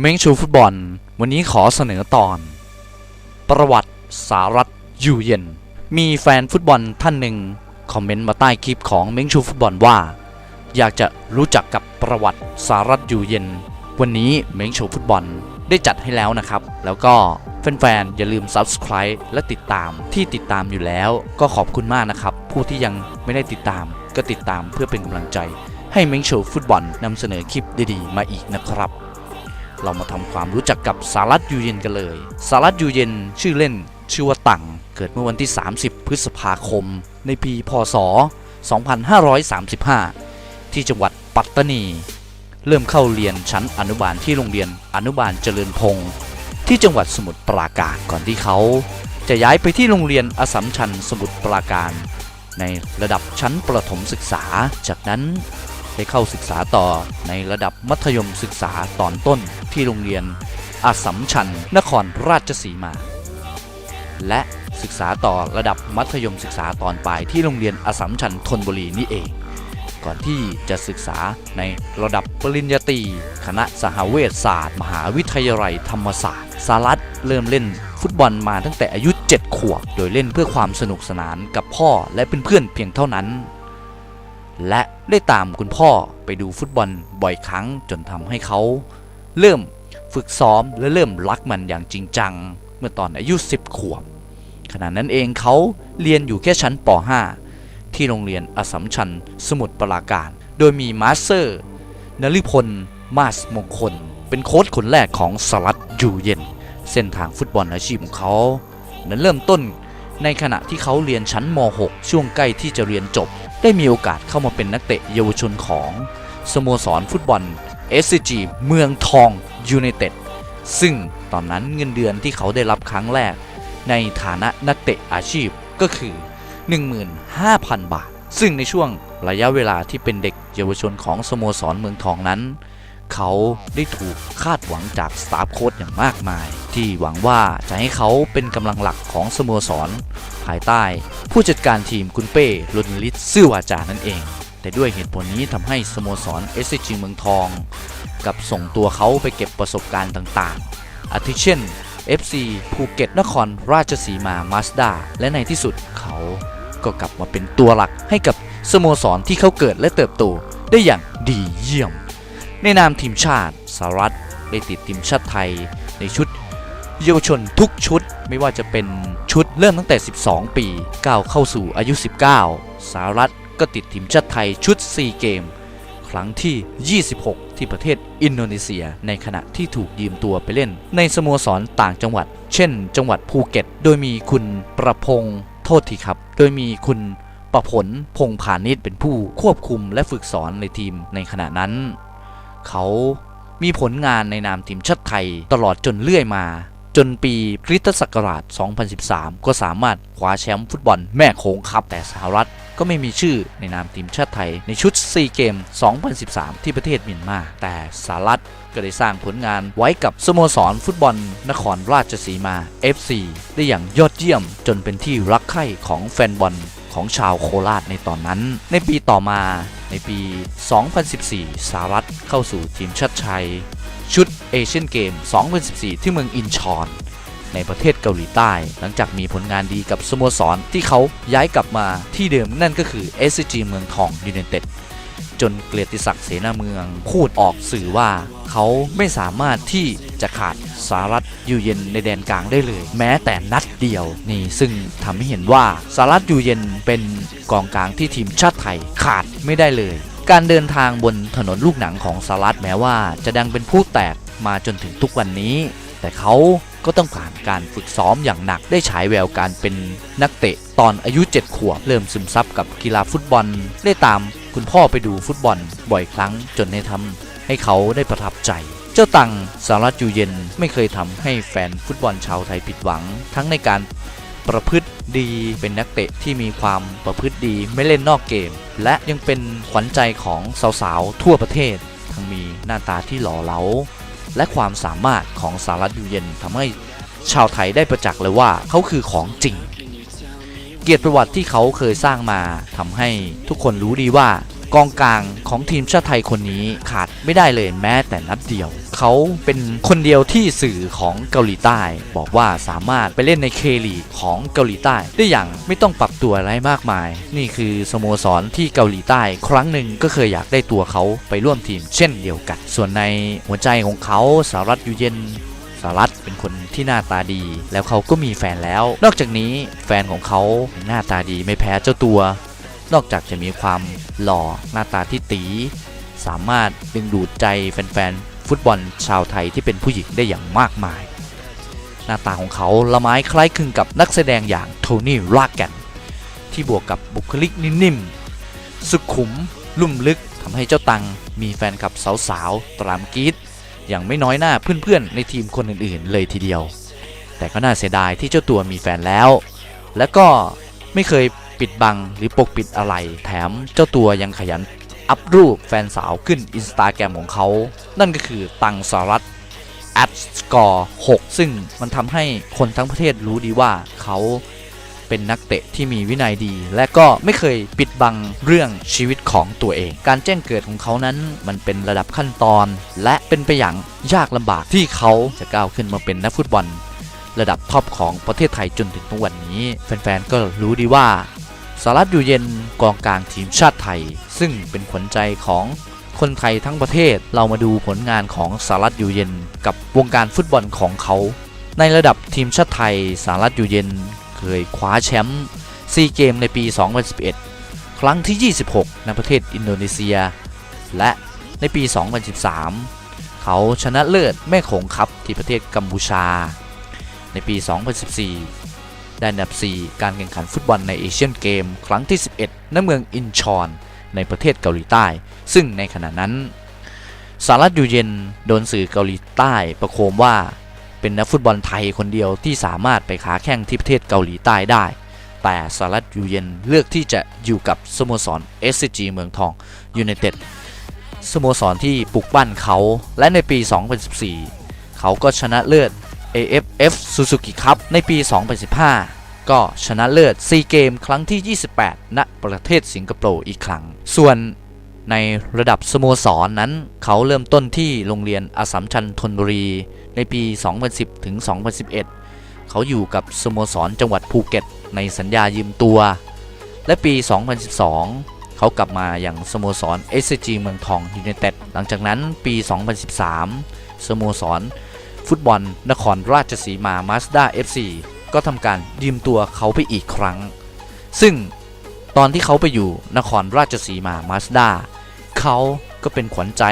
เม้งชูฟุตบอล วันนี้ขอเสนอตอน ประวัติสารัตอยู่เย็น มีแฟนฟุตบอลท่านหนึ่งคอมเมนต์มาใต้คลิปของเม้งชูฟุตบอลว่า อยากจะรู้จักกับประวัติสารัตอยู่เย็น วันนี้เม้งชูฟุตบอลได้จัดให้แล้วนะครับ แล้วก็แฟนๆอย่าลืม subscribe และติดตามที่ติดตามอยู่แล้ว ก็ขอบคุณมากนะครับ ผู้ที่ยังไม่ได้ติดตาม ก็ติดตามเพื่อเป็นกำลังใจ ให้เม้งโชว์ฟุตบอลนำเสนอคลิปดีๆ มาอีกนะครับ เรามาทำความรู้จักกับสารัตยูเย็นกันเลย สารัตยูเย็นชื่อเล่นชื่อว่าตังเกิดเมื่อวันที่ 30 พฤษภาคม ในปีพศ 2535 ที่จังหวัดปัตตานี เริ่มเข้าเรียนชั้นอนุบาลที่โรงเรียนอนุบาลเจริญพงศ์ที่จังหวัดสมุทรปราการก่อนที่เขา จะย้ายไปที่โรงเรียนอสสัมชัญสมุทรปราการ ในระดับชั้นประถมศึกษา จากนั้น ได้เข้าศึกษาต่อในระดับมัธยมศึกษาตอนต้นที่โรงเรียนอสสัมชัญนครราชสีมา และศึกษาต่อระดับมัธยมศึกษาตอนปลายที่โรงเรียนอสสัมชัญธนบุรีนี่เอง ก่อนที่จะศึกษาในระดับปริญญาตรีคณะสหเวชศาสตร์ มหาวิทยาลัยธรรมศาสตร์สารัตเริ่มเล่นฟุตบอลมาตั้งแต่อายุ 7 ขวบ โดยเล่นเพื่อความสนุกสนานกับพ่อและเพื่อนๆเพียงเท่านั้น และได้ตามคุณพ่อไปดูฟุตบอลบ่อยครั้งจนทำให้เขา เริ่มฝึกซ้อมและเริ่มรักมันอย่างจริงจัง เมื่อตอนอายุ 10 ขวบ ขณะนั้นเองเขาเรียนอยู่แค่ชั้นป .5 ที่โรงเรียนอสมชัญสมุทรปราการ โดยมีมาสเตอร์นฤพล มาสมงคล เป็นโค้ชคนแรกของสลัดอยู่เย็น เส้นทางฟุตบอลอาชีพของเขา นั้นเริ่มต้นในขณะที่เขาเรียนชั้นม .6 ช่วงใกล้ที่จะเรียนจบ ได้มีโอกาสเข้ามาเป็นนักเตะเยาวชนของสโมสรฟุตบอล SCG เมืองทองยูไนเต็ดซึ่งตอนนั้นเงินเดือนที่เขาได้รับครั้งแรก ในฐานะนักเตะอาชีพก็คือ 15,000 บาท ซึ่งในช่วงระยะเวลาที่เป็นเด็กเยาวชนของสโมสรเมืองทองนั้น เขาได้ถูกคาดหวังจากสตาฟโค้ชอย่างมากมาย ที่หวังว่าจะให้เขาเป็นกำลังหลักของสโมสร ภายใต้ ผู้จัดการทีมคุณเป้ลุนลิศซื่อวาจานั่นเอง แต่ด้วยเหตุผลนี้ทำให้สโมสร SCG เมืองทอง กับส่งตัวเขาไปเก็บประสบการณ์ต่างๆอาทิเช่น FC ภูเก็ตนครราชสีมามาสด้าและในที่สุดเขาก็กลับมาเป็นตัวหลักให้กับสโมสรที่เขาเกิดและเติบโตได้อย่างดีเยี่ยม ในนามทีมชาติสหรัฐได้ติดทีมชาติไทยในชุดเยาวชนทุกชุดไม่ว่าจะเป็นชุดเริ่มตั้งแต่ 12 ปีก้าวเข้าสู่อายุ 19สหรัฐก็ติดทีมชาติไทยชุด 4 เกม ครั้งที่ 26 ที่ประเทศอินโดนีเซีย ในขณะที่ถูกยืมตัวไปเล่น ในสโมสรต่างจังหวัด เช่น จังหวัดภูเก็ต โดยมีคุณประพงษ์โทษทีครับ โดยมีคุณประผลพงพาณิชย์เป็นผู้ควบคุมและฝึกสอนในทีมในขณะนั้น เขามีผลงานในนามทีมชาติไทยตลอดจนเลื่อยมา จนปีคริสตศักราช 2013 ก็สามารถคว้าแชมป์ฟุตบอลแม่โขงครับแต่สหรัฐก็ไม่มีชื่อในนามทีมชาติไทย ในชุด4เกม 2013 ที่ประเทศเมียนมาแต่สหรัฐก็ได้สร้างผลงานไว้กับสโมสรฟุตบอลนครราชสีมา FC ได้อย่างยอดเยี่ยมจนเป็นที่รักใคร่ของแฟนบอล ของชาวโคราชในตอนนั้น ในปีต่อมาในปี 2014 สหรัฐเข้าสู่ทีมชาติไทยชุดเอเชียนเกม 2014 ที่เมืองอินชอน ในประเทศเกาหลีใต้ หลังจากมีผลงานดีกับสโมสรที่เขาย้ายกลับมาที่เดิมนั่นก็คือ SCG เมืองทองยูเนเต็ด จนเกลียรติศักดิ์เสนาเมือง พูดออกสื่อว่าเขาไม่สามารถที่จะขาดสารัตอยู่เย็นในแดนกลางได้เลย แม้แต่นัดเดียวนี่ซึ่งทำให้เห็นว่าสารัตอยู่เย็นเป็นกองกลางที่ทีมชาติไทยขาดไม่ได้เลย การเดินทางบนถนนลูกหนังของสารัตแม้ว่าจะดังเป็นผู้แตกมาจนถึงทุกวันนี้ แต่เขาก็ต้องผ่านการฝึกซ้อมอย่างหนักได้ฉายแววการเป็นนักเตะตอนอายุ 7 ขวบ เริ่มซึมซับกับกีฬาฟุตบอลได้ตาม คุณพ่อไปดูฟุตบอลบ่อยครั้งจนได้ทำให้เขาได้ประทับใจ เจ้าตังสารัตอยู่เย็นไม่เคยทำให้แฟนฟุตบอลชาวไทยผิดหวัง ทั้งในการประพฤติดีเป็นนักเตะที่มีความประพฤติดีไม่เล่นนอกเกม และยังเป็นขวัญใจของสาวๆทั่วประเทศ ทั้งมีหน้าตาที่หล่อเหลาและความสามารถของสารัตอยู่เย็นทำให้ชาวไทยได้ประจักษ์เลยว่าเขาคือของจริง เกียรติประวัติที่เขาเคยสร้างมาทำให้ทุกคนรู้ดีว่ากองกลางของทีมชาติไทยคนนี้ขาดไม่ได้เลยแม้แต่นัดเดียว เขาเป็นคนเดียวที่สื่อของเกาหลีใต้ บอกว่าสามารถไปเล่นในเคลีของเกาหลีใต้ ได้อย่างไม่ต้องปรับตัวอะไรมากมาย นี่คือสโมสรที่เกาหลีใต้ ครั้งหนึ่งก็เคยอยากได้ตัวเขาไปร่วมทีมเช่นเดียวกัน ส่วนในหัวใจของเขาสารัตอยู่เย็น สารัตเป็นคนที่หน้าตาดี แล้วเขาก็มีแฟนแล้ว นอกจากนี้แฟนของเขาหน้าตาดีไม่แพ้เจ้าตัวนอกจากจะมีความหล่อหน้าตาที่ตี สามารถดึงดูดใจแฟนๆ ฟุตบอลชาวไทยที่เป็นผู้หญิงได้อย่างมากมาย หน้าตาของเขาละไม้คล้ายคลึงกับนักแสดงอย่างโทนี่รากแกนที่บวกกับบุคลิกนิ่มๆ สุขุม ลุ่มลึกทำให้เจ้าตังมีแฟนคลับสาวๆ ตรามกีด อย่างไม่น้อยหน้าเพื่อนๆในทีมคนอื่นๆ เลยทีเดียว แต่ก็น่าเสียดายที่เจ้าตัวมีแฟนแล้ว และก็ไม่เคยปิดบังหรือปกปิดอะไร แถมเจ้าตัวยังขยันอัพรูปแฟนสาวขึ้นอินสตาแกรมของเขา นั่นก็คือตังสารัตแอดสกอร์6ซึ่งมันทำให้คนทั้งประเทศรู้ดีว่าเขา เป็นนักเตะที่มีวินัยดี และก็ไม่เคยปิดบังเรื่องชีวิตของตัวเอง การแจ้งเกิดของเขานั้นมันเป็นระดับขั้นตอน และเป็นไปอย่างยากลำบากที่เขาจะก้าวขึ้นมาเป็นนักฟุตบอล ระดับท็อปของประเทศไทยจนถึงทุกวันนี้ แฟนๆก็รู้ดีว่าสารัตอยู่เย็นกองกลางทีมชาติไทย ซึ่งเป็นขวัญใจของคนไทยทั้งประเทศเรามาดูผลงานของสารัตอยู่เย็น กับวงการฟุตบอลของเขา ในระดับทีมชาติไทยสารัตอยู่เย็น เคยคว้าแชมป์ซีเกมในปี 2011 ครั้งที่ 26 ในประเทศอินโดนีเซีย และในปี 2013 เขาชนะเลิศแม่ขงคัพที่ประเทศกัมพูชา ในปี 2014 ได้อันดับ 4 การแข่งขันฟุตบอลในเอเชียนเกม ครั้งที่ 11 ณ เมืองอินชอน ในประเทศเกาหลีใต้ ซึ่งในขณะนั้นสารัตอยู่เย็นโดนสื่อเกาหลีใต้ประโคมว่า เป็นนักฟุตบอลไทยคนเดียวที่สามารถไปค้าแข่งที่ประเทศเกาหลีใต้ได้ แต่สารัตอยู่เย็นเลือกที่จะอยู่กับสโมสร SCG เมืองทองยูไนเต็ดสโมสรที่ปลุกปั้นเขาและในปี 2014 เขาก็ชนะเลิศ AFF Suzuki Cup ในปี 2015 ก็ชนะเลิศซีเกม ครั้งที่ 28 ณ ประเทศสิงคโปร์อีกครั้ง ส่วน ในระดับสโมสรนนั้นเขาเริ่มต้นที่โรงเรียนอสัมชัญธนบุรี ในปี 2010 ถึง 2011 เขาอยู่กับสโมสรจังหวัดภูเก็ต ในสัญญายืมตัว และปี 2012 เขากลับมาอย่างสโมสร SCG เมืองทองยูไนเต็ด หลังจากนั้นปี 2013 สโมสร ฟุตบอลนครราชสีมามาสด้า FC ก็ทำการยืมตัวเขาไปอีกครั้ง ซึ่งตอนที่เขาไปอยู่นครราชสีมามาสด้า เขาก็เป็นขวัญใจ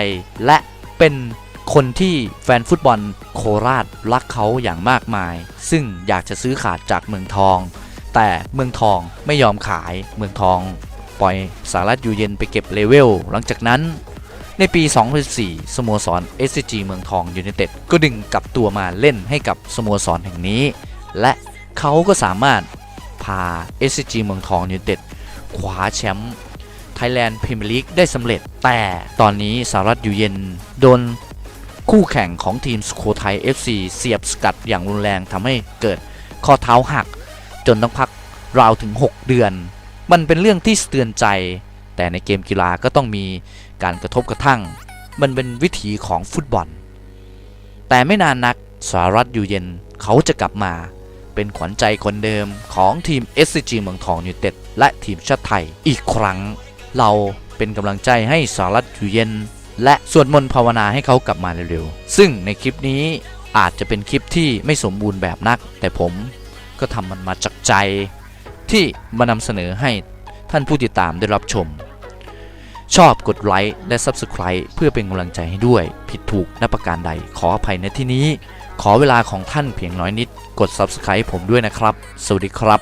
และเป็นคนที่แฟนฟุตบอลโคราชรักเขาอย่างมากมาย ซึ่งอยากจะซื้อขาดจากเมืองทอง แต่เมืองทองไม่ยอมขายเมืองทอง ปล่อยสารัตอยู่เย็นไปเก็บเลเวล หลังจากนั้นในปี 2014 สโมสร SCG เมืองทองยูไนเต็ดก็ดึงกลับตัวมาเล่นให้กับสโมสรแห่งนี้ และเขาก็สามารถพา SCG เมืองทองยูไนเต็ดคว้าแชมป์ Thailand Premier League ได้สำเร็จ แต่ตอนนี้สารัตอยู่เย็นโดนคู่แข่งของทีมสุโขทัย FC เสียบสกัดอย่างรุนแรงทำให้เกิดข้อเท้าหัก จนต้องพักราวถึง 6 เดือน มันเป็นเรื่องที่สะเตือนใจ แต่ในเกมกีฬาก็ต้องมีการกระทบกระทั่ง มันเป็นวิถีของฟุตบอล แต่ไม่นานนักสารัตอยู่เย็นเขาจะกลับมา เป็นขวัญใจคนเดิมของทีม SCG เมืองทองยูไนเต็ดและทีมชาติไทยอีกครั้ง เราเป็นกำลังใจให้สารัตอยู่เย็น และสวดมนต์ภาวนาให้เขากลับมาเร็วๆ ซึ่งในคลิปนี้อาจจะเป็นคลิปที่ไม่สมบูรณ์แบบนัก แต่ผมก็ทำมันมาจากใจ ที่มานำเสนอให้ท่านผู้ติดตามได้รับชม ชอบกดไลค์และ Subscribe เพื่อเป็นกำลังใจให้ด้วย ผิดถูกนับประการใดขออภัยในที่นี้ ขอเวลาของท่านเพียงน้อยนิด กด Subscribe ผมด้วยนะครับ สวัสดีครับ